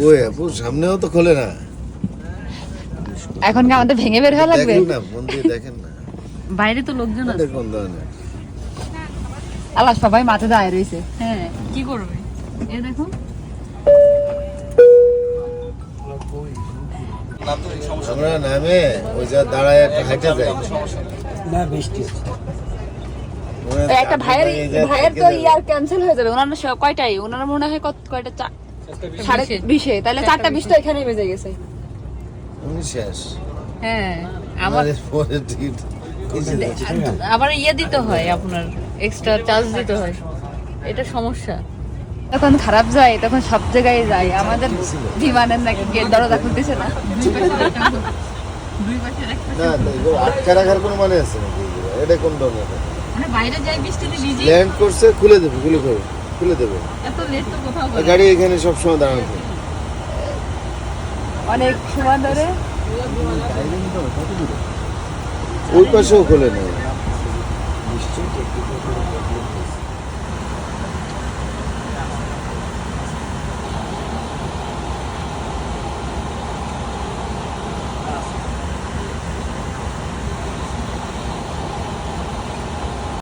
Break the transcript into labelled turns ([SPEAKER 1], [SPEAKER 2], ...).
[SPEAKER 1] ওই আপু? সামনেও তো খোলে না।
[SPEAKER 2] এখন কি আমাদের ভেঙে বের হওয়া লাগবে?
[SPEAKER 1] দেখেন না মন দিয়ে দেখেন না।
[SPEAKER 3] বাইরে তো লোকজন আছে।
[SPEAKER 2] আল্লাহ সবাই মাথা দায় রয়েছে।
[SPEAKER 3] হ্যাঁ কি করবে? এ দেখুন।
[SPEAKER 1] আমরা নামে ওই যা দাঁড়ায় একটা হাইটে যাই।
[SPEAKER 4] না বৃষ্টি
[SPEAKER 2] একটা ভাইয়ের ভাইয়ের তো ইয়ার ক্যান্সেল হয়ে যাবে। ওনার কয়টাই? ওনার মনে হয় কত কয়টা চা- সাড়ে
[SPEAKER 3] বিশে।
[SPEAKER 2] বিশে তাহলে চারটা বিশ তো এখানেই বেজে গেছে।
[SPEAKER 1] শেষ।
[SPEAKER 3] হ্যাঁ
[SPEAKER 1] আমাদের।
[SPEAKER 3] আবার ইয়ে দিতে হয় আপনার এক্সট্রা চার্জ দিতে হয়। এটা সমস্যা।
[SPEAKER 2] যখন খারাপ যায় তখন সব জায়গায় যায়। আমাদের বিমানের নাকি গেট দরজা খুলতেছে না।
[SPEAKER 1] আটকা রাখার কোনো মানে আছে এটা কোন ধরনের
[SPEAKER 3] মানে বাইরে যাই বৃষ্টিতে ভিজি
[SPEAKER 1] ল্যান্ড করছে খুলে দেবে খুলে খুলে দেবে। গাড়ি এখানে সব সময় দাঁড়ানো থাকে।
[SPEAKER 2] অনেক সময় ধরে।
[SPEAKER 1] ওই পাশেও খোলে না। নিশ্চয়ই